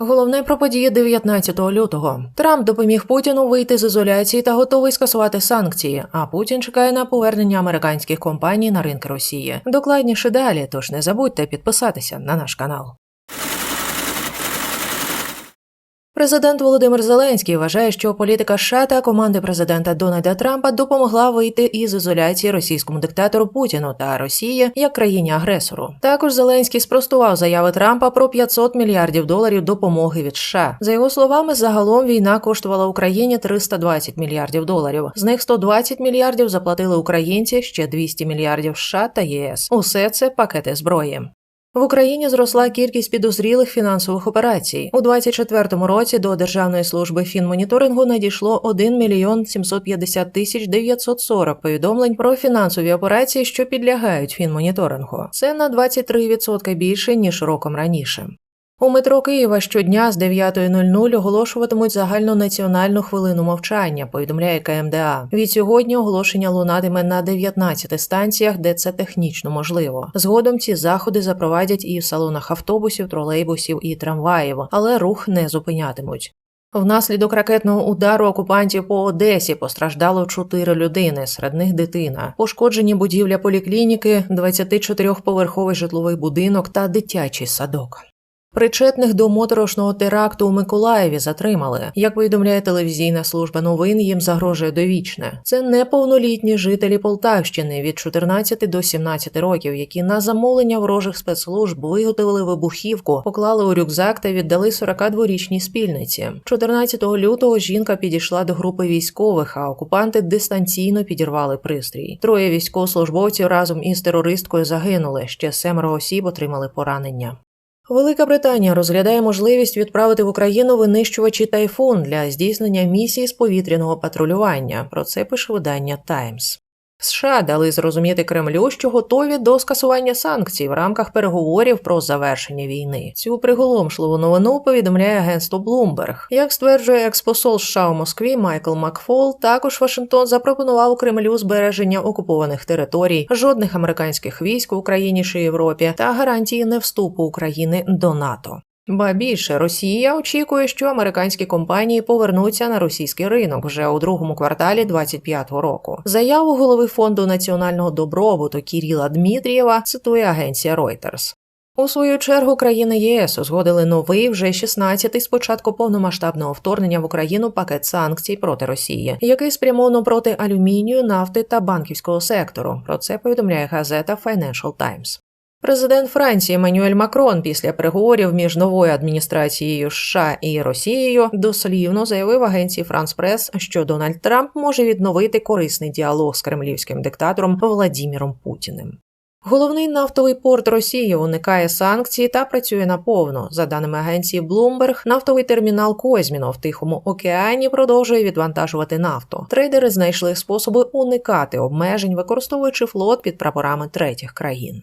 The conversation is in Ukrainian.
Головне про події 19 лютого. Трамп допоміг Путіну вийти з ізоляції та готовий скасувати санкції. А Путін чекає на повернення американських компаній на ринки Росії. Докладніше далі, тож не забудьте підписатися на наш канал. Президент Володимир Зеленський вважає, що політика США та команди президента Дональда Трампа допомогла вийти із ізоляції російському диктатору Путіну та Росії як країні-агресору. Також Зеленський спростував заяви Трампа про 500 мільярдів доларів допомоги від США. За його словами, загалом війна коштувала Україні 320 мільярдів доларів. З них 120 мільярдів заплатили українці, ще 200 мільярдів США та єС. Усе це пакети зброї. В Україні зросла кількість підозрілих фінансових операцій. У 2024 році до Державної служби фінмоніторингу надійшло 1 мільйон 750 тисяч 940 повідомлень про фінансові операції, що підлягають фінмоніторингу. Це на 23% більше ніж роком раніше. У метро Києва щодня з 9.00 оголошуватимуть загальнонаціональну хвилину мовчання, повідомляє КМДА. Від сьогодні оголошення лунатиме на 19 станціях, де це технічно можливо. Згодом ці заходи запровадять і в салонах автобусів, тролейбусів і трамваїв, але рух не зупинятимуть. Внаслідок ракетного удару окупантів по Одесі постраждало чотири людини, серед них дитина. Пошкоджені будівля поліклініки, 24-поверховий житловий будинок та дитячий садок. Причетних до моторошного теракту у Миколаєві затримали. Як повідомляє телевізійна служба новин, їм загрожує довічне. Це неповнолітні жителі Полтавщини від 14 до 17 років, які на замовлення ворожих спецслужб виготовили вибухівку, поклали у рюкзак та віддали 42-річній спільниці. 14 лютого жінка підійшла до групи військових, а окупанти дистанційно підірвали пристрій. Троє військовослужбовців разом із терористкою загинули. Ще семеро осіб отримали поранення. Велика Британія розглядає можливість відправити в Україну винищувачі тайфун для здійснення місії з повітряного патрулювання. Про це пише видання Times. США дали зрозуміти Кремлю, що готові до скасування санкцій в рамках переговорів про завершення війни. Цю приголомшливу новину повідомляє агентство Bloomberg. Як стверджує експосол США у Москві Майкл Макфол, також Вашингтон запропонував Кремлю збереження окупованих територій, жодних американських військ в Україні чи Європі та гарантії невступу України до НАТО. Ба більше Росія очікує, що американські компанії повернуться на російський ринок вже у другому кварталі 25-го року. Заяву голови фонду національного добробуту Кіріла Дмитрієва цитує агенція Reuters. У свою чергу країни єС узгодили новий вже 16-й з початку повномасштабного вторгнення в Україну пакет санкцій проти Росії, який спрямовано проти алюмінію, нафти та банківського сектору. Про це повідомляє газета Financial Times. Президент Франції Еммануель Макрон після переговорів між новою адміністрацією США і Росією дослівно заявив агенції Франс Прес, що Дональд Трамп може відновити корисний діалог з кремлівським диктатором Владіміром Путіним. Головний нафтовий порт Росії уникає санкцій та працює наповно. За даними агенції Bloomberg, нафтовий термінал Козьміно в Тихому океані продовжує відвантажувати нафту. Трейдери знайшли способи уникати обмежень, використовуючи флот під прапорами третіх країн.